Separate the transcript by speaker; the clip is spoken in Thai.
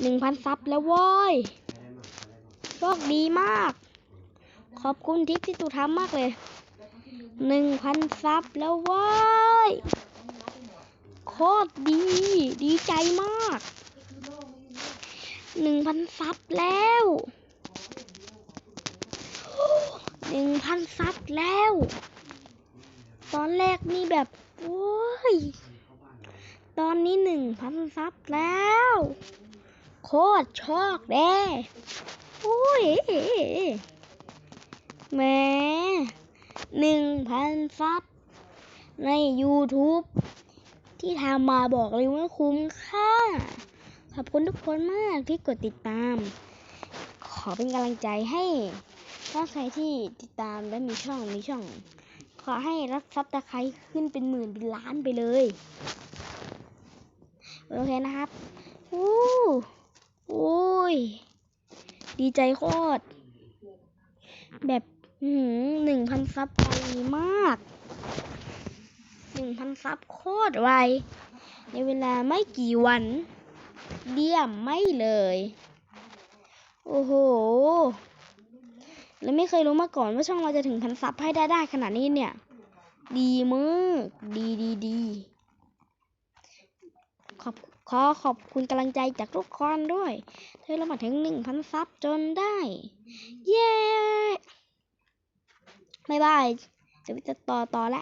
Speaker 1: หนึ่งพันซับแล้วเว้ย
Speaker 2: ใช้ได้มั้งใช้ได้มั้ง
Speaker 1: โชคดีมาก ขอบคุณทิกที่ตูทำมากเลยหนึ่งพันซับแล้วเว้ยโคตรดี ดีใจมากหนึ่งพันซับแล้วหนึ่งพันซับแล้ว ตอนแรกนี่แบบ โอ้ย ตอนนี้หนึ่งพันซับแล้ว โคตรโชคเด้โอ้ยแม่หนึ่งพันซับใน YouTube ที่ทำมาบอกเลยว่าคุ้มค่า ขอบคุณทุกคนมากที่กดติดตาม ขอเป็นกำลังใจให้ถ้าใครที่ติดตามและมีช่องมีช่อง ขอให้รับซับตะไคร้ขึ้นเป็นหมื่นเป็นล้านไปเลย โอเคนะครับอู้อุ้ย ดีใจโคตร แบบหนึ่งพันซับไวมาก หนึ่งพันซับโคตรไว ในเวลาไม่กี่วันเดียมไม่เลย โอ้โห แล้วไม่เคยรู้มาก่อนว่าช่องเราจะถึงพันซับให้ได้ได้ขนาดนี้เนี่ย ดีมาก ดีดีดี ขอขอบคุณกำลังใจจากทุกคนด้วยเธอเรามาถึงหนึ่งพันซับจนได้ เย้บายบายจะไปจะต่อต่อแล้ว